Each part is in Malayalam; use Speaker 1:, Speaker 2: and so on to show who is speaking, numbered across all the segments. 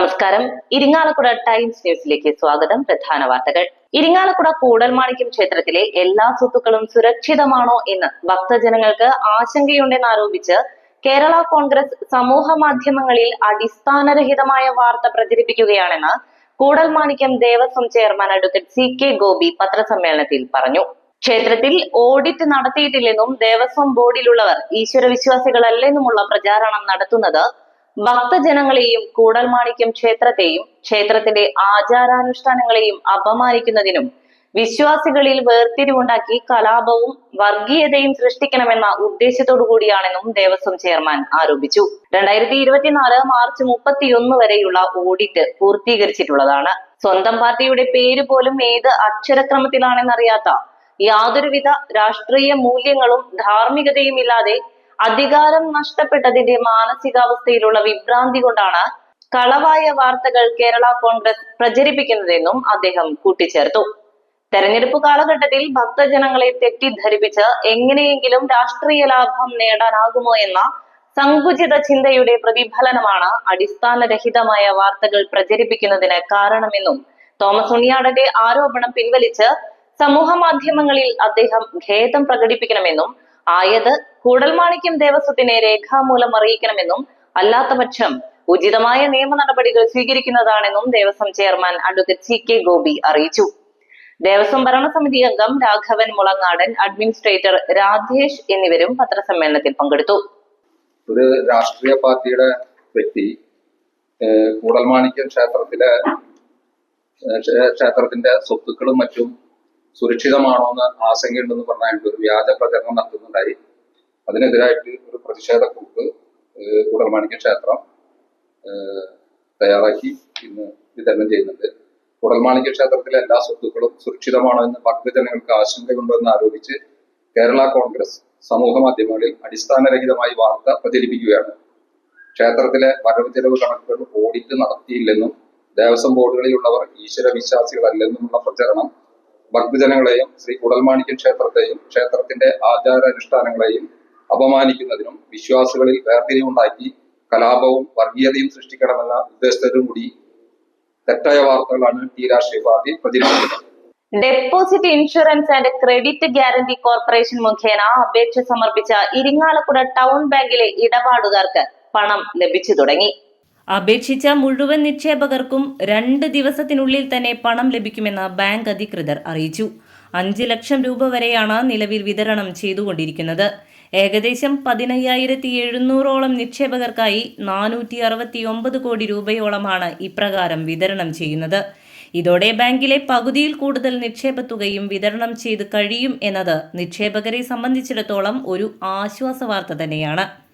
Speaker 1: നമസ്കാരം. ഇരിങ്ങാലക്കുട ടൈംസ് ന്യൂസിലേക്ക് സ്വാഗതം. പ്രധാന വാർത്തകൾ. ഇരിങ്ങാലക്കുട കൂടൽമാണിക്യം ക്ഷേത്രത്തിലെ എല്ലാ സ്വത്തുക്കളും സുരക്ഷിതമാണോ എന്ന് ഭക്തജനങ്ങൾക്ക് ആശങ്കയുണ്ടെന്ന് ആരോപിച്ച് കേരള കോൺഗ്രസ് സമൂഹ മാധ്യമങ്ങളിൽ അടിസ്ഥാനരഹിതമായ വാർത്ത പ്രചരിപ്പിക്കുകയാണെന്ന് Koodalmanikyam Devaswom chairman advocate C K Gopi പത്രസമ്മേളനത്തിൽ പറഞ്ഞു. ക്ഷേത്രത്തിൽ ഓഡിറ്റ് നടത്തിയിട്ടില്ലെന്നും ദേവസ്വം ബോർഡിലുള്ളവർ ഈശ്വര വിശ്വാസികളല്ലെന്നുമുള്ള പ്രചാരണം നടത്തുന്നത് ഭക്തജനങ്ങളെയും കൂടൽമാണിക്യം ക്ഷേത്രത്തെയും ക്ഷേത്രത്തിന്റെ ആചാരാനുഷ്ഠാനങ്ങളെയും അപമാനിക്കുന്നതിനും വിശ്വാസികളിൽ വേർതിരിവുണ്ടാക്കി കലാപവും വർഗീയതയും സൃഷ്ടിക്കണമെന്ന ഉദ്ദേശത്തോടു കൂടിയാണെന്നും ദേവസ്വം ചെയർമാൻ ആരോപിച്ചു. രണ്ടായിരത്തി ഇരുപത്തിനാല് മാർച്ച് മുപ്പത്തിയൊന്ന് വരെയുള്ള ഓഡിറ്റ് പൂർത്തീകരിച്ചിട്ടുള്ളതാണ്. സ്വന്തം പാർട്ടിയുടെ പേര് പോലും ഏത് അക്ഷരക്രമത്തിലാണെന്നറിയാത്ത യാതൊരുവിധ രാഷ്ട്രീയ മൂല്യങ്ങളും ധാർമ്മികതയും ഇല്ലാതെ അധികാരം നഷ്ടപ്പെട്ടതിന്റെ മാനസികാവസ്ഥയിലുള്ള വിഭ്രാന്തി കൊണ്ടാണ് കളവായ വാർത്തകൾ കേരള കോൺഗ്രസ് പ്രചരിപ്പിക്കുന്നതെന്നും അദ്ദേഹം കൂട്ടിച്ചേർത്തു. തെരഞ്ഞെടുപ്പ് കാലഘട്ടത്തിൽ ഭക്തജനങ്ങളെ തെറ്റിദ്ധരിപ്പിച്ച് എങ്ങനെയെങ്കിലും രാഷ്ട്രീയ ലാഭം നേടാനാകുമോ എന്ന സങ്കുചിത ചിന്തയുടെ പ്രതിഫലനമാണ് അടിസ്ഥാനരഹിതമായ വാർത്തകൾ പ്രചരിപ്പിക്കുന്നതിന് കാരണമെന്നും തോമസ് ഉണ്ണിയാടന്റെ ആരോപണം പിൻവലിച്ച് സമൂഹ മാധ്യമങ്ങളിൽ അദ്ദേഹം ഖേദം പ്രകടിപ്പിക്കണമെന്നും ആയത് കൂടൽമാണിക്യം ദേവസ്വത്തിനെ രേഖാമൂലം അറിയിക്കണമെന്നും അല്ലാത്തപക്ഷം ഉചിതമായ നിയമ നടപടികൾ സ്വീകരിക്കുന്നതാണെന്നും Devaswom chairman advocate C K Gopi അറിയിച്ചു. ദേവസ്വം ഭരണസമിതി അംഗം രാഘവൻ മുളങ്ങാടൻ അഡ്മിനിസ്ട്രേറ്റർ രാധേഷ് എന്നിവരും പത്രസമ്മേളനത്തിൽ പങ്കെടുത്തു.
Speaker 2: ഒരു രാഷ്ട്രീയ പാർട്ടിയുടെ വ്യക്തി കൂടൽമാണിക്യം ക്ഷേത്രത്തിലെ ക്ഷേത്രത്തിന്റെ സ്വത്തുക്കളും മറ്റും സുരക്ഷിതമാണോ എന്ന് ആശങ്കയുണ്ടെന്ന് പറഞ്ഞായിട്ട് ഒരു വ്യാജ പ്രചരണം നടത്തുന്നുണ്ടായി അതിനെതിരായിട്ട് ഒരു പ്രതിഷേധ കുറിപ്പ് കുടൽമാണിക്യ ക്ഷേത്രം തയ്യാറാക്കി ഇന്ന് വിതരണം ചെയ്യുന്നുണ്ട്. കുടൽമാണിക്യ ക്ഷേത്രത്തിലെ എല്ലാ സ്വത്തുക്കളും സുരക്ഷിതമാണോ എന്ന് ഭക്തജനങ്ങൾക്ക് ആശങ്കയുണ്ടോ എന്ന് ആരോപിച്ച് കേരള കോൺഗ്രസ് സമൂഹ മാധ്യമങ്ങളിൽ അടിസ്ഥാനരഹിതമായി വാർത്ത പ്രചരിപ്പിക്കുകയാണ്. ക്ഷേത്രത്തിലെ വരവ് ചെലവ് കണക്കുകൾ ഓഡിറ്റ് നടത്തിയില്ലെന്നും ദേവസ്വം ബോർഡുകളിലുള്ളവർ ഈശ്വര വിശ്വാസികളല്ലെന്നുമുള്ള പ്രചരണം ഭക്തജനങ്ങളെയും ശ്രീ കുടൽമാണിക്യം ക്ഷേത്രത്തെയും ക്ഷേത്രത്തിന്റെ ആചാരാനുഷ്ഠാനങ്ങളെയും അപമാനിക്കുന്നതിനും വിശ്വാസികളിൽ വേർതിരിവുണ്ടാക്കി കലാപവും വർഗീയതയും സൃഷ്ടിക്കണമെന്ന ഉദ്ദേശത്തോടും കൂടി തെറ്റായ വാർത്തകളാണ് ടി രാഷ്ട്രീയ പാർട്ടി പ്രചരിപ്പിക്കുന്നത്.
Speaker 1: Deposit insurance and credit guarantee corporation മുഖേന അപേക്ഷ സമർപ്പിച്ച ഇരിങ്ങാലക്കുട ടൗൺ ബാങ്കിലെ ഇടപാടുകാർക്ക് പണം ലഭിച്ചു തുടങ്ങി. അപേക്ഷിച്ച മുഴുവൻ നിക്ഷേപകർക്കും രണ്ട് ദിവസത്തിനുള്ളിൽ തന്നെ പണം ലഭിക്കുമെന്ന് ബാങ്ക് അധികൃതർ അറിയിച്ചു. അഞ്ച് ലക്ഷം രൂപ വരെയാണ് നിലവിൽ വിതരണം ചെയ്തുകൊണ്ടിരിക്കുന്നത്. ഏകദേശം പതിനയ്യായിരത്തി എഴുന്നൂറോളം നിക്ഷേപകർക്കായി നാനൂറ്റി അറുപത്തി ഒമ്പത് കോടി രൂപയോളമാണ് ഇപ്രകാരം വിതരണം ചെയ്യുന്നത്. ഇതോടെ ബാങ്കിലെ പകുതിയിൽ കൂടുതൽ നിക്ഷേപത്തുകയും വിതരണം ചെയ്ത് കഴിയും എന്നത് നിക്ഷേപകരെ സംബന്ധിച്ചിടത്തോളം ഒരു ആശ്വാസ വാർത്ത തന്നെയാണ്.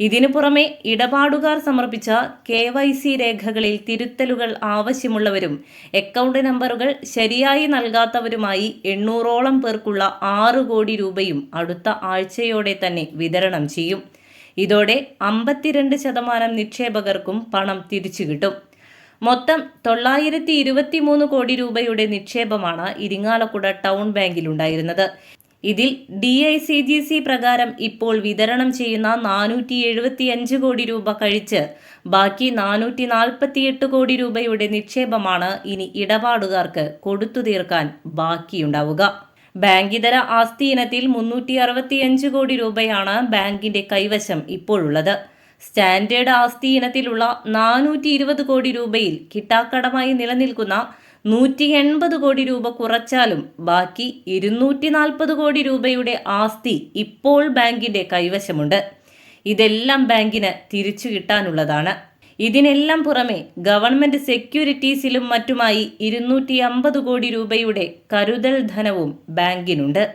Speaker 1: ഇതിനു പുറമെ ഇടപാടുകാർ സമർപ്പിച്ച കെ വൈ സി രേഖകളിൽ തിരുത്തലുകൾ ആവശ്യമുള്ളവരും അക്കൗണ്ട് നമ്പറുകൾ ശരിയായി നൽകാത്തവരുമായി എണ്ണൂറോളം പേർക്കുള്ള ആറ് കോടി രൂപയും അടുത്ത ആഴ്ചയോടെ തന്നെ വിതരണം ചെയ്യും. ഇതോടെ അമ്പത്തിരണ്ട് ശതമാനം നിക്ഷേപകർക്കും പണം തിരിച്ചു കിട്ടും. മൊത്തം തൊള്ളായിരത്തി ഇരുപത്തിമൂന്ന് കോടി രൂപയുടെ നിക്ഷേപമാണ് ഇരിങ്ങാലക്കുട ടൗൺ ബാങ്കിലുണ്ടായിരുന്നത്. ഇതിൽ D I C G C പ്രകാരം ഇപ്പോൾ വിതരണം ചെയ്യുന്ന നാനൂറ്റി എഴുപത്തി അഞ്ച് കോടി രൂപ കഴിച്ച് ബാക്കി നാനൂറ്റി നാൽപ്പത്തിയെട്ട് കോടി രൂപയുടെ നിക്ഷേപമാണ് ഇനി ഇടപാടുകാർക്ക് കൊടുത്തു തീർക്കാൻ ബാക്കിയുണ്ടാവുക. ബാങ്കിതര ആസ്തി ഇനത്തിൽ മുന്നൂറ്റി അറുപത്തിയഞ്ച് കോടി രൂപയാണ് ബാങ്കിന്റെ കൈവശം ഇപ്പോഴുള്ളത്. സ്റ്റാൻഡേർഡ് ആസ്തി ഇനത്തിലുള്ള നാനൂറ്റി ഇരുപത് കോടി രൂപയിൽ കിട്ടാക്കടമായി നിലനിൽക്കുന്ന നൂറ്റി എൺപത് കോടി രൂപ കുറച്ചാലും ബാക്കി ഇരുന്നൂറ്റി നാൽപ്പത് കോടി രൂപയുടെ ആസ്തി ഇപ്പോൾ ബാങ്കിന്റെ കൈവശമുണ്ട്. ഇതെല്ലാം ബാങ്കിന് തിരിച്ചു കിട്ടാനുള്ളതാണ്. ഇതിനെല്ലാം പുറമെ ഗവൺമെന്റ് സെക്യൂരിറ്റീസിലും മറ്റുമായി ഇരുന്നൂറ്റി അമ്പത് കോടി രൂപയുടെ കരുതൽ ധനവും ബാങ്കിനുണ്ട്.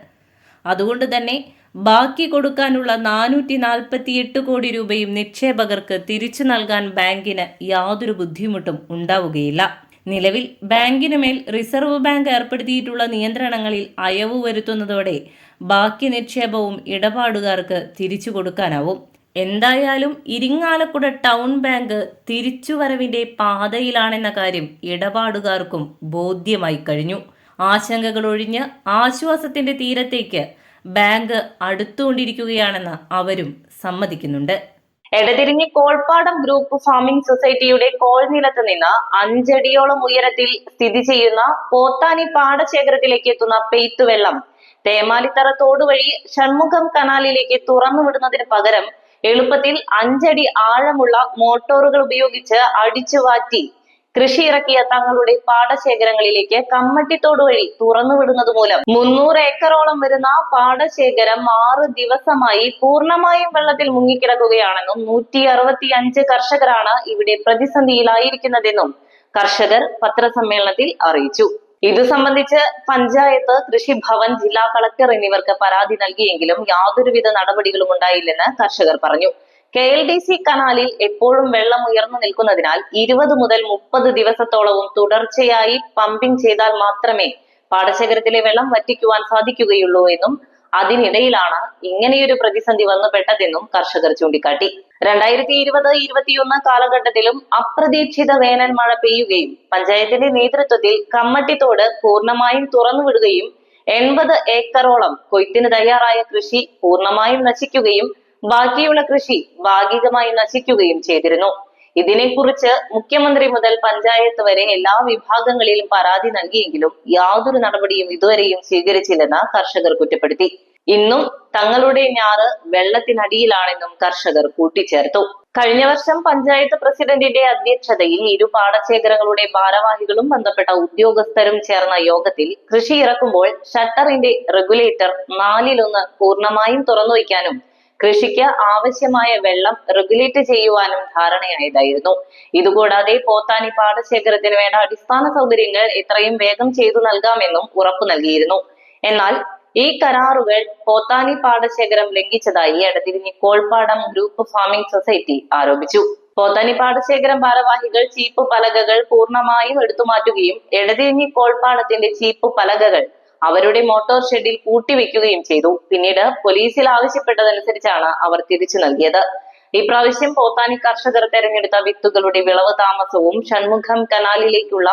Speaker 1: അതുകൊണ്ട് തന്നെ ബാക്കി കൊടുക്കാനുള്ള നാനൂറ്റി നാൽപ്പത്തിയെട്ട് കോടി രൂപയും നിക്ഷേപകർക്ക് തിരിച്ചു നൽകാൻ ബാങ്കിന് യാതൊരു ബുദ്ധിമുട്ടും ഉണ്ടാവുകയില്ല. നിലവിൽ ബാങ്കിനുമേൽ റിസർവ് ബാങ്ക് ഏർപ്പെടുത്തിയിട്ടുള്ള നിയന്ത്രണങ്ങളിൽ അയവ് വരുത്തുന്നതോടെ ബാക്കി നിക്ഷേപവും ഇടപാടുകാർക്ക് തിരിച്ചു കൊടുക്കാനാവും. എന്തായാലും ഇരിങ്ങാലക്കുട ടൗൺ ബാങ്ക് തിരിച്ചുവരവിന്റെ പാതയിലാണെന്ന കാര്യം ഇടപാടുകാർക്കും ബോധ്യമായി കഴിഞ്ഞു. ആശങ്കകൾ ഒഴിഞ്ഞ് ആശ്വാസത്തിന്റെ തീരത്തേക്ക് ബാങ്ക് അടുത്തുകൊണ്ടിരിക്കുകയാണെന്ന് അവരും സമ്മതിക്കുന്നുണ്ട്. എടതിരിഞ്ഞി കോൾപ്പാടം ഗ്രൂപ്പ് ഫാമിംഗ് സൊസൈറ്റിയുടെ കോൾ നിലത്ത് നിന്ന് അഞ്ചടിയോളം ഉയരത്തിൽ സ്ഥിതി ചെയ്യുന്ന പോത്താനി പാടശേഖരത്തിലേക്ക് എത്തുന്ന പെയ്ത്തുവെള്ളം തേമാലിത്തറ തോട് വഴി ഷൺമുഖം കനാലിലേക്ക് തുറന്നുവിടുന്നതിന് പകരം എളുപ്പത്തിൽ അഞ്ചടി ആഴമുള്ള മോട്ടോറുകൾ ഉപയോഗിച്ച് അടിച്ചു വാറ്റി കൃഷി ഇറക്കിയ തങ്ങളുടെ പാടശേഖരങ്ങളിലേക്ക് കമ്മട്ടിത്തോട് വഴി തുറന്നുവിടുന്നത് മൂലം മുന്നൂറ് ഏക്കറോളം വരുന്ന പാടശേഖരം ആറ് ദിവസമായി പൂർണമായും വെള്ളത്തിൽ മുങ്ങിക്കിടക്കുകയാണെന്നും നൂറ്റി അറുപത്തി അഞ്ച് കർഷകരാണ് ഇവിടെ പ്രതിസന്ധിയിലായിരിക്കുന്നതെന്നും കർഷകർ പത്രസമ്മേളനത്തിൽ അറിയിച്ചു. ഇത് സംബന്ധിച്ച് പഞ്ചായത്ത് കൃഷിഭവൻ ജില്ലാ കളക്ടർ എന്നിവർക്ക് പരാതി നൽകിയെങ്കിലും യാതൊരുവിധ നടപടികളും ഉണ്ടായില്ലെന്ന് കർഷകർ പറഞ്ഞു. കെ എൽ ഡി സി കനാലിൽ എപ്പോഴും വെള്ളം ഉയർന്നു നിൽക്കുന്നതിനാൽ ഇരുപത് മുതൽ മുപ്പത് ദിവസത്തോളവും തുടർച്ചയായി പമ്പിംഗ് ചെയ്താൽ മാത്രമേ പാടശേഖരത്തിലെ വെള്ളം വറ്റിക്കുവാൻ സാധിക്കുകയുള്ളൂ എന്നും അതിനിടയിലാണ് ഇങ്ങനെയൊരു പ്രതിസന്ധി വന്നുപെട്ടതെന്നും കർഷകർ ചൂണ്ടിക്കാട്ടി. രണ്ടായിരത്തി ഇരുപത് ഇരുപത്തിയൊന്ന് കാലഘട്ടത്തിലും അപ്രതീക്ഷിത വേനൽ മഴ പെയ്യുകയും പഞ്ചായത്തിന്റെ നേതൃത്വത്തിൽ കമ്മട്ടിത്തോട് പൂർണമായും തുറന്നുവിടുകയും എൺപത് ഏക്കറോളം കൊയ്ത്തിന് തയ്യാറായ കൃഷി പൂർണമായും നശിക്കുകയും ബാക്കിയുള്ള കൃഷി ഭാഗികമായി നശിക്കുകയും ചെയ്തിരുന്നു. ഇതിനെക്കുറിച്ച് മുഖ്യമന്ത്രി മുതൽ പഞ്ചായത്ത് വരെ എല്ലാ വിഭാഗങ്ങളിലും പരാതി നൽകിയെങ്കിലും യാതൊരു നടപടിയും ഇതുവരെയും സ്വീകരിച്ചില്ലെന്ന് കർഷകർ കുറ്റപ്പെടുത്തി. ഇന്നും തങ്ങളുടെ ഞാറ് വെള്ളത്തിനടിയിലാണെന്നും കർഷകർ കൂട്ടിച്ചേർത്തു. കഴിഞ്ഞ വർഷം പഞ്ചായത്ത് പ്രസിഡന്റിന്റെ അധ്യക്ഷതയിൽ ഇരു പാടശേഖരങ്ങളുടെ ഭാരവാഹികളും ബന്ധപ്പെട്ട ഉദ്യോഗസ്ഥരും ചേർന്ന യോഗത്തിൽ കൃഷി ഇറക്കുമ്പോൾ ഷട്ടറിന്റെ റെഗുലേറ്റർ നാലിലൊന്ന് പൂർണമായും തുറന്നുവയ്ക്കാനും കൃഷിക്ക് ആവശ്യമായ വെള്ളം റെഗുലേറ്റ് ചെയ്യുവാനും ധാരണയായതായിരുന്നു. ഇതുകൂടാതെ പോത്താനി പാടശേഖരത്തിന് വേണ്ട അടിസ്ഥാന സൗകര്യങ്ങൾ എത്രയും വേഗം ചെയ്തു നൽകാമെന്നും ഉറപ്പു നൽകിയിരുന്നു. എന്നാൽ ഈ കരാറുകൾ പോത്താനി പാടശേഖരം ലംഘിച്ചതായി Edathirinji Kolpadam group farming society ആരോപിച്ചു. പോത്താനി പാടശേഖരം ഭാരവാഹികൾ ചീപ്പ് പലകകൾ പൂർണമായും എടുത്തുമാറ്റുകയും എടതിരിഞ്ഞി കോൾപ്പാടത്തിന്റെ ചീപ്പ് പലകകൾ അവരുടെ മോട്ടോർ ഷെഡിൽ കൂട്ടിവെക്കുകയും ചെയ്തു. പിന്നീട് പോലീസിൽ ആവശ്യപ്പെട്ടതനുസരിച്ചാണ് അവർ തിരിച്ചു നൽകിയത്. ഇപ്രാവശ്യം പോത്താനി കർഷകർ തെരഞ്ഞെടുത്ത വിത്തുകളുടെ വിളവ് താമസവും ഷൺമുഖം കനാലിലേക്കുള്ള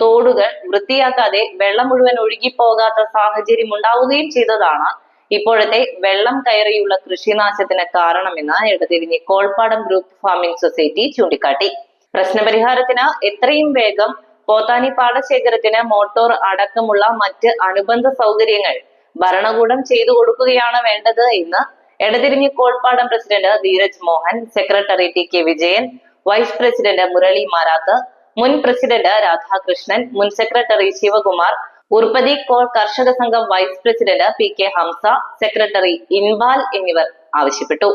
Speaker 1: തോടുകൾ വൃത്തിയാക്കാതെ വെള്ളം മുഴുവൻ ഒഴുകിപ്പോകാത്ത സാഹചര്യം ഉണ്ടാവുകയും ചെയ്തതാണ് ഇപ്പോഴത്തെ വെള്ളം കയറിയുള്ള കൃഷിനാശത്തിന് കാരണമെന്ന് Edathirinji Kolpadam group farming society ചൂണ്ടിക്കാട്ടി. പ്രശ്നപരിഹാരത്തിന് എത്രയും വേഗം പോത്താനി പാടശേഖരത്തിന് മോട്ടോർ അടക്കമുള്ള മറ്റ് അനുബന്ധ സൗകര്യങ്ങൾ ഭരണകൂടം ചെയ്തു കൊടുക്കുകയാണ് വേണ്ടത് എന്ന് Edathirinji Kolpadam president Dheeraj Mohan secretary T K Vijayan vice president Murali Marath മുൻ പ്രസിഡന്റ് രാധാകൃഷ്ണൻ മുൻ സെക്രട്ടറി ശിവകുമാർ ഉർപ്പതി കോൾ കർഷക സംഘം vice president P K Hamsa secretary Inbal എന്നിവർ ആവശ്യപ്പെട്ടു.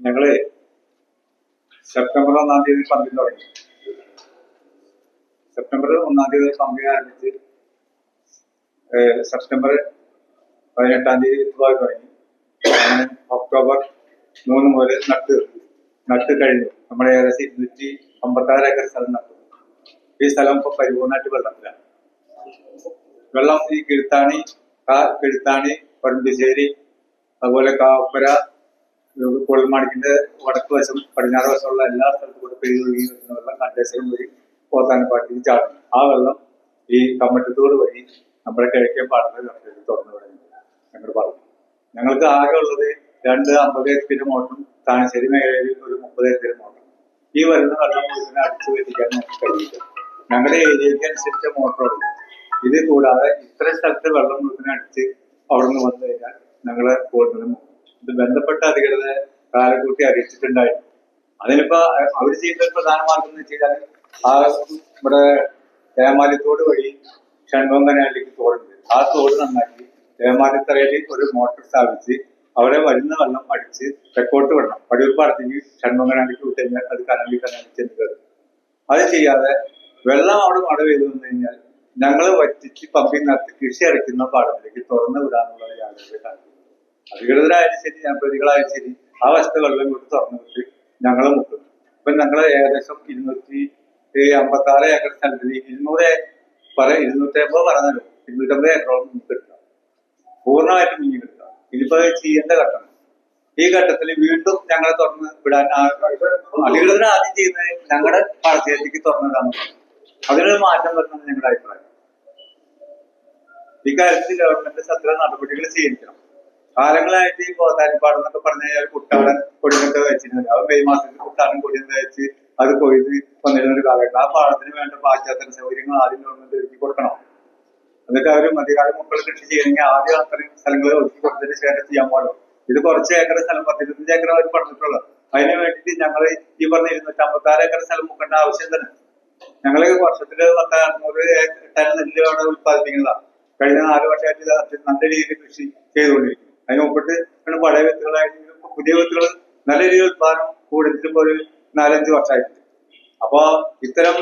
Speaker 3: ഞങ്ങൾ സെപ്റ്റംബർ ഒന്നാം തീയതി പമ്പിങ് തുടങ്ങി. സെപ്റ്റംബർ ഒന്നാം തീയതി പമ്പിങ് ആരംഭിച്ച് സെപ്റ്റംബർ പതിനെട്ടാം തീയതി വിത്തുവായി തുടങ്ങി. ഒക്ടോബർ മൂന്ന് മുതൽ നട്ട് നട്ട് കഴിഞ്ഞു. നമ്മുടെ ഏകദേശം ഇരുന്നൂറ്റി അമ്പത്താറ് ഏക്കർ സ്ഥലം നട്ടു. ഈ സ്ഥലം ഇപ്പൊ പരിപൂർണമായിട്ട് വെള്ളത്തിലാണ്. വെള്ളം ഈ കിഴുത്താണി കാ- കിഴുത്താണി പടുമ്പിശ്ശേരി അതുപോലെ കാപ്പര കുളമാണിക്കിന്റെ വടക്ക് വശം പടിഞ്ഞാറ് വശമുള്ള എല്ലാ സ്ഥലത്തും കൂടെ പെയ്തൊഴുകി വരുന്ന വെള്ളം കണ്ടേശ്വരം വഴി പോത്താനപ്പാട്ടിൽ ചാടും. ആ വെള്ളം ഈ കമ്മട്ടത്തോട് വഴി നമ്മുടെ കിഴക്കേ പാടത്ത് കർഷകർ തുറന്നു വിടുന്നു ഞങ്ങൾ പറഞ്ഞു. ഞങ്ങൾക്ക് ആകെ ഉള്ളത് രണ്ട് അമ്പത് എത്തിന്റെ മോട്ടറും താനശ്ശേരി മേഖലയിൽ ഒരു മുപ്പത് എത്തിന്റെ മോട്ടറും. ഈ വരുന്ന വെള്ളം മുഴുവൻ അടിച്ചു വെറ്റിക്കാൻ ഞങ്ങൾക്ക് കഴിയില്ല. ഞങ്ങളുടെ ഏരിയയ്ക്ക് അനുസരിച്ച മോട്ടറുണ്ട് ഇത് കൂടാതെ ഇത്ര സ്ഥലത്ത് വെള്ളം മുഴുവൻ അടിച്ച് അവിടെ വന്നു കഴിഞ്ഞാൽ ഞങ്ങളെ കൂടുതലും ഇത് ബന്ധപ്പെട്ട അധികൃതരെ കാലക്കൂട്ടി അറിയിച്ചിട്ടുണ്ടായിരുന്നു. അതിനിപ്പോ അവർ ചെയ്യുന്ന പ്രധാന മാർഗം എന്ന് വെച്ചാൽ ആ ഇവിടെ തേമാലിത്തോട് വഴി ഷൺവങ്കനാലിലേക്ക് തോടുണ്ട്. ആ തോട് നന്നാക്കി തേമാലിത്തറയിൽ ഒരു മോട്ടോർ സ്ഥാപിച്ച് അവിടെ വരുന്ന വെള്ളം അടിച്ച് തെക്കോട്ട് വിടണം. പടിയൂർപ്പാടത്തേക്ക് ഷൺവങ്കനാലിക്ക് വിട്ട് കഴിഞ്ഞാൽ അത് കനാലിൽ കനാലിൽ ചെന്ന് കയറും. അത് ചെയ്യാതെ വെള്ളം അവിടെ മഴ പെയ്തു വന്നു കഴിഞ്ഞാൽ ഞങ്ങൾ വറ്റിച്ച് പമ്പിങ് നടത്തി കൃഷി അടയ്ക്കുന്ന പാടത്തിലേക്ക് തുറന്നു വിടാനുള്ള യാതൊരു അധികൃതരായാലും ശരി ഞാൻ പ്രതികളായാലും ശരി ആ വശത്തെ വെള്ളം കൊണ്ട് തുറന്നു വിട്ട് ഞങ്ങൾ മുക്കും അപ്പൊ ഞങ്ങൾ ഏകദേശം ഇരുന്നൂറ്റി അമ്പത്തി ആറ് ഏക്കർ സ്ഥലത്തിൽ ഇരുന്നൂറ് പറ ഇരുന്നൂറ്റി അമ്പത് പറഞ്ഞല്ലോ ഇരുന്നൂറ്റമ്പത് ഏക്കറോളം നമുക്ക് എടുക്കാം. പൂർണമായിട്ട് മുങ്ങി എടുക്കാം. ഇനിയിപ്പോ അത് ചെയ്യേണ്ട ഘട്ടം. ഈ ഘട്ടത്തിൽ വീണ്ടും ഞങ്ങളെ തുറന്ന് വിടാൻ അധികൃതർ ആദ്യം ചെയ്യുന്നത് ഞങ്ങളുടെ പാടത്തേക്ക് തുറന്നിടാൻ അതിനൊരു മാറ്റം വരുന്നത് ഞങ്ങളുടെ അഭിപ്രായം. ഇക്കാര്യത്തിൽ ഗവൺമെന്റ് സത്ര നടപടികൾ സ്വീകരിക്കണം. കാലങ്ങളായിട്ട് ഈ പോത്താനിപ്പാട് എന്നൊക്കെ പറഞ്ഞ കഴിഞ്ഞാൽ കുട്ടാടൻ കൊടിയൊക്കെ വെച്ചിരുന്നില്ല. അവർ മെയ് മാസത്തിൽ കുട്ടാടൻ കൊടിയൊക്കെ വെച്ച് അത് കൊയ്ത് വന്നിരുന്ന ഒരു കാലഘട്ടം. ആ പാടത്തിന് വേണ്ട പാശ്ചാത്യ സൗകര്യങ്ങൾ ആദ്യം ഗവൺമെന്റ് ഒരുക്കി കൊടുക്കണം. എന്നിട്ട് അവർ മധ്യകാല മക്കൾ കൃഷി ചെയ്യണമെങ്കിൽ ആദ്യം അത്രയും സ്ഥലങ്ങൾ ഒതുക്കി കൊടുത്തതിന് ശേഷം ചെയ്യാൻ പാടുള്ളൂ. ഇത് കുറച്ച് ഏക്കർ സ്ഥലം പത്തിരുപത്തഞ്ച് ഏക്കർ അവർ പറഞ്ഞിട്ടുള്ളത് അതിന് വേണ്ടിയിട്ട് ഞങ്ങൾ ഈ പറഞ്ഞ ഇരുന്നൂറ്റി അമ്പത്താറ് ഏക്കർ സ്ഥലം മുക്കേണ്ട ആവശ്യം തന്നെ. ഞങ്ങൾ വർഷത്തിൽ പത്ത് അറുന്നൂറ് ടൺ നെല്ല് അവിടെ ഉത്പാദിപ്പിക്കുന്നതാണ് കഴിഞ്ഞ നാല് വർഷമായിട്ട് നല്ല രീതിയിൽ കൃഷി ചെയ്തുകൊണ്ടിരിക്കും അതിന് മുമ്പിട്ട് പഴയ വിത്തുകളായിട്ട് പുതിയ വിത്തുകൾ നല്ല രീതിയിൽ ഉത്പാദനം കൂടുതലും ഇപ്പൊ നാലഞ്ച് വർഷമായിട്ട്. അപ്പൊ ഇത്തരം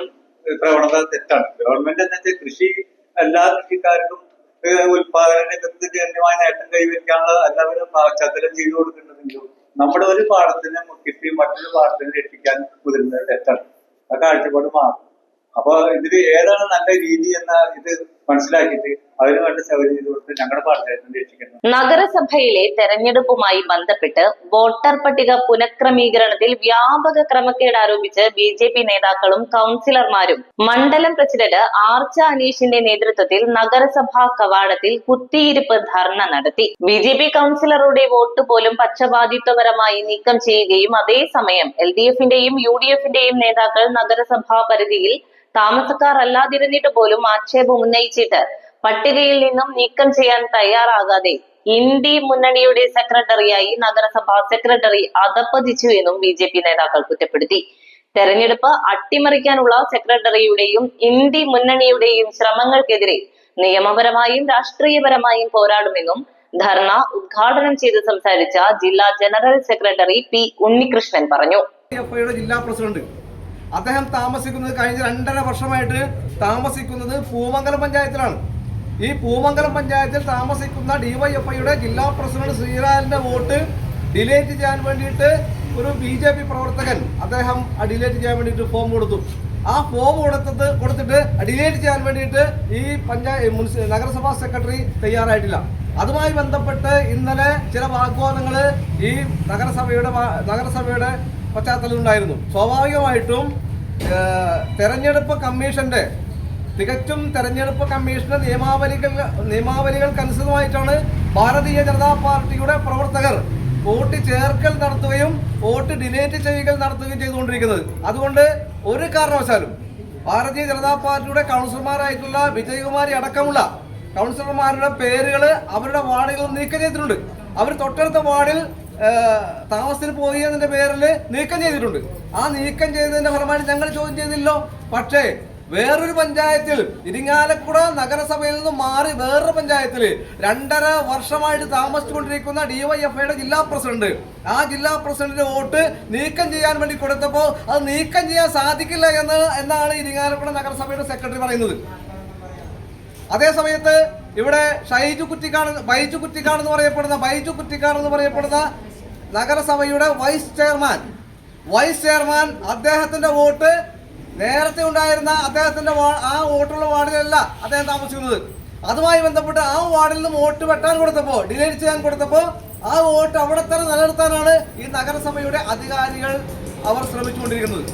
Speaker 3: പ്രവണത തെറ്റാണ്. ഗവൺമെന്റ് എന്ന് വെച്ചാൽ കൃഷി എല്ലാ കൃഷിക്കാർക്കും ഏഹ് ഉത്പാദന രംഗത്ത് ഗണ്യമായ നേട്ടം കൈവരിക്കാനുള്ള എല്ലാവരും പശ്ചാത്തലം ചെയ്തു കൊടുക്കേണ്ടതുണ്ട്. നമ്മുടെ ഒരു പാടത്തിനെ മുക്കിട്ട് മറ്റൊരു പാടത്തിനെ രക്ഷിക്കാൻ മുതിരുന്നത് തെറ്റാണ്. ആ കാഴ്ചപ്പാട് മാറും. അപ്പൊ ഇതിൽ ഏതാണ് നല്ല രീതി എന്ന ഇത് മനസ്സിലാക്കിയിട്ട്
Speaker 1: നഗരസഭയിലെ തെരഞ്ഞെടുപ്പുമായി ബന്ധപ്പെട്ട് വോട്ടർ പട്ടിക പുനഃക്രമീകരണത്തിൽ വ്യാപക ക്രമക്കേട് ആരോപിച്ച് ബി ജെ പി നേതാക്കളും കൗൺസിലർമാരും മണ്ഡലം പ്രസിഡന്റ് ആർച്ച അനീഷിന്റെ നേതൃത്വത്തിൽ നഗരസഭാ കവാടത്തിൽ കുത്തിയിരിപ്പ് ധർണ നടത്തി. ബി ജെ പി കൗൺസിലറുടെ വോട്ട് പോലും പക്ഷപാതിത്വപരമായി നീക്കം ചെയ്യുകയും അതേസമയം എൽ ഡി എഫിന്റെയും യു ഡി എഫിന്റെയും നേതാക്കൾ നഗരസഭാ പരിധിയിൽ താമസക്കാർ അല്ലാതിരുന്നിട്ട് പോലും ആക്ഷേപം ഉന്നയിച്ചിട്ട് പട്ടികയിൽ നിന്നും നീക്കം ചെയ്യാൻ തയ്യാറാകാതെ ഇന്ത്യ മുന്നണിയുടെ സെക്രട്ടറിയായി നഗരസഭാ സെക്രട്ടറി അധപ്പതിച്ചു എന്നും ബി ജെ പി നേതാക്കൾ കുറ്റപ്പെടുത്തി. തെരഞ്ഞെടുപ്പ് അട്ടിമറിക്കാനുള്ള സെക്രട്ടറിയുടെയും ഇന്ത്യ മുന്നണിയുടെയും ശ്രമങ്ങൾക്കെതിരെ നിയമപരമായും രാഷ്ട്രീയപരമായും പോരാടുമെന്നും ധർണ ഉദ്ഘാടനം ചെയ്ത് സംസാരിച്ച ജില്ലാ ജനറൽ സെക്രട്ടറി പി ഉണ്ണികൃഷ്ണൻ പറഞ്ഞു.
Speaker 4: ജില്ലാ പ്രസിഡന്റ് അദ്ദേഹം താമസിക്കുന്നത് കഴിഞ്ഞ രണ്ടര വർഷമായിട്ട് താമസിക്കുന്നത് പൂമംഗലം പഞ്ചായത്തിലാണ്. ഈ പൂമംഗലം പഞ്ചായത്തിൽ താമസിക്കുന്ന ഡിവൈഎഫ്ഐയുടെ ജില്ലാ പ്രസിഡന്റ് ശ്രീലാലിന്റെ വോട്ട് ഡിലേറ്റ് ചെയ്യാൻ വേണ്ടിയിട്ട് ഒരു ബി ജെ പി പ്രവർത്തകൻ അദ്ദേഹം ഡിലേറ്റ് ചെയ്യാൻ വേണ്ടിയിട്ട് ഫോം കൊടുത്തു. ആ ഫോം കൊടുത്തത് കൊടുത്തിട്ട് ഡിലേറ്റ് ചെയ്യാൻ വേണ്ടിയിട്ട് ഈ പഞ്ചായത്ത് നഗരസഭാ സെക്രട്ടറി തയ്യാറായിട്ടില്ല. അതുമായി ബന്ധപ്പെട്ട് ഇന്നലെ ചില വാഗ്വാദങ്ങൾ ഈ നഗരസഭയുടെ നഗരസഭയുടെ പശ്ചാത്തലത്തിൽ ഉണ്ടായിരുന്നു സ്വാഭാവികമായിട്ടും തെരഞ്ഞെടുപ്പ് കമ്മീഷന്റെ തികച്ചും തെരഞ്ഞെടുപ്പ് കമ്മീഷന്റെ നിയമാവലികൾ നിയമാവലികൾക്കനുസൃതമായിട്ടാണ് ഭാരതീയ ജനതാ പാർട്ടിയുടെ പ്രവർത്തകർ വോട്ട് ചേർക്കൽ നടത്തുകയും വോട്ട് ഡിലേറ്റ് ചെയ്യുകയും നടത്തുകയും ചെയ്തുകൊണ്ടിരിക്കുന്നത്. അതുകൊണ്ട് ഒരു കാരണവശാലും ഭാരതീയ ജനതാ പാർട്ടിയുടെ കൗൺസിലർമാരായിട്ടുള്ള വിജയകുമാരി അടക്കമുള്ള കൗൺസിലർമാരുടെ പേരുകൾ അവരുടെ വാർഡുകൾ നീക്കം ചെയ്തിട്ടുണ്ട്. അവർ തൊട്ടടുത്ത വാർഡിൽ താമസത്തിന് പോയി എന്നതിന്റെ പേരിൽ നീക്കം ചെയ്തിട്ടുണ്ട്. ആ നീക്കം ചെയ്തതിന്റെ ഫലമായിട്ട് ഞങ്ങൾ ചോദ്യം ചെയ്തില്ലോ പക്ഷേ വേറൊരു പഞ്ചായത്തിൽ ഇരിങ്ങാലക്കുട നഗരസഭയിൽ നിന്ന് മാറി വേറൊരു പഞ്ചായത്തിൽ രണ്ടര വർഷമായിട്ട് താമസിച്ചുകൊണ്ടിരിക്കുന്ന ഡിവൈഎഫ്ഐയുടെ ജില്ലാ പ്രസിഡന്റ് ആ ജില്ലാ പ്രസിഡന്റിന്റെ വോട്ട് നീക്കം ചെയ്യാൻ വേണ്ടി കൊടുത്തപ്പോൾ അത് നീക്കം ചെയ്യാൻ സാധിക്കില്ല എന്ന് എന്നാണ് ഇരിങ്ങാലക്കുട നഗരസഭയുടെ സെക്രട്ടറി പറയുന്നത്. അതേസമയത്ത് ഇവിടെ ഷൈജു കുറ്റിക്കാട് ബൈജു കുറ്റിക്കാട് എന്ന് പറയപ്പെടുന്ന ബൈജു കുറ്റിക്കാട് എന്ന് പറയപ്പെടുന്ന നഗരസഭയുടെ വൈസ് ചെയർമാൻ. വൈസ് ചെയർമാൻ അദ്ദേഹത്തിന്റെ വോട്ട് നേരത്തെ ഉണ്ടായിരുന്ന അദ്ദേഹത്തിന്റെ ആ വോട്ടുള്ള വാർഡിലല്ല അദ്ദേഹം താമസിക്കുന്നത്. അതുമായി ബന്ധപ്പെട്ട് ആ വാർഡിൽ നിന്ന് വോട്ട് വെട്ടാൻ കൊടുത്തപ്പോൾ ഡിലീറ്റ് ചെയ്യാൻ കൊടുത്തപ്പോൾ ആ വോട്ട് അവിടെ തന്നെ നിലനിർത്താനാണ് ഈ നഗരസഭയുടെ അധികാരികൾ അവർ ശ്രമിച്ചുകൊണ്ടിരിക്കുന്നത്.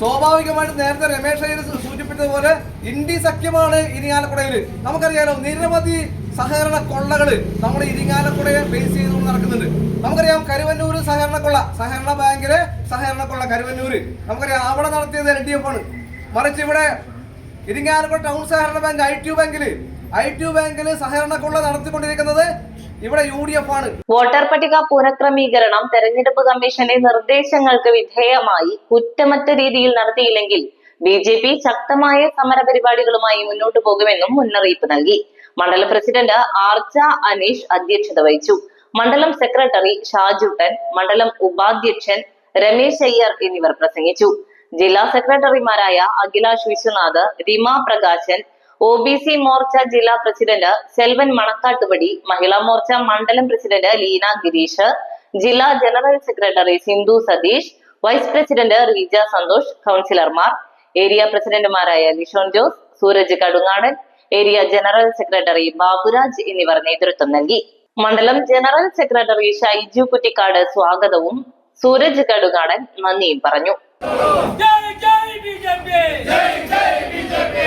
Speaker 4: സ്വാഭാവികമായിട്ട് നേരത്തെ രമേശ് സൂചിപ്പിച്ചതുപോലെ ഇന്ത്യ സഖ്യമാണ് ഇനി ആലപ്പുഴയിൽ നമുക്കറിയാലോ നിരവധി സഹകരണ കൊള്ളകൾ നമ്മുടെ ഇരിങ്ങാലക്കുടയെ ബേസ് ചെയ്തുകൊണ്ട് നടക്കുന്നുണ്ട്. നമുക്കറിയാം കരുവന്നൂര് സഹകരണ കൊള്ള സഹകരണ ബാങ്കിലെ സഹകരണ കൊള്ള കരുവന്നൂര്. നമുക്കറിയാം അവിടെ നടത്തിയത് എൽ ഡി എഫ് ആണ്. മറിച്ച് ഇവിടെ ഇരിങ്ങാലക്കുട ടൗൺ സഹകരണ ബാങ്ക് ഐ ടി ബാങ്കിൽ ഐ ടി ബാങ്കിൽ സഹകരണ കൊള്ള നടത്തിക്കൊണ്ടിരിക്കുന്നത് ഇവിടെ യു ഡി എഫ് ആണ്.
Speaker 1: വോട്ടർ പട്ടിക പുനഃക്രമീകരണം തെരഞ്ഞെടുപ്പ് കമ്മീഷന്റെ നിർദ്ദേശങ്ങൾക്ക് വിധേയമായി കുറ്റമറ്റ രീതിയിൽ നടത്തിയില്ലെങ്കിൽ ബി ജെ പി ശക്തമായ സമരപരിപാടികളുമായി മുന്നോട്ടു പോകുമെന്നും മുന്നറിയിപ്പ് നൽകി. മണ്ഡലം പ്രസിഡന്റ് ആർച്ച അനീഷ് അധ്യക്ഷത വഹിച്ചു. മണ്ഡലം സെക്രട്ടറി ഷാജുട്ടൻ മണ്ഡലം ഉപാധ്യക്ഷൻ രമേശ് അയ്യർ എന്നിവർ പ്രസംഗിച്ചു. ജില്ലാ സെക്രട്ടറിമാരായ Akhilash Viswanath Rima Prakashan O B C Morcha ജില്ലാ പ്രസിഡന്റ് സെൽവൻ മണക്കാട്ടുപടി മഹിളാ മോർച്ച മണ്ഡലം പ്രസിഡന്റ് ലീന ഗിരീഷ് ജില്ലാ general secretary Sindhu Satheesh vice president Reeja Santhosh കൗൺസിലർമാർ ഏരിയ പ്രസിഡന്റുമാരായ Nishon Jose Sooraj Kadungadan area general secretary Baburaj എന്നിവർ നേതൃത്വം നൽകി. മണ്ഡലം ജനറൽ സെക്രട്ടറി ഷൈജു കുറ്റിക്കാട് സ്വാഗതവും സൂരജ് കടുകാടൻ നന്ദിയും പറഞ്ഞു.
Speaker 5: ജയ് ജയ് ബിജെപി ജയ് ജയ്
Speaker 6: ബിജെപി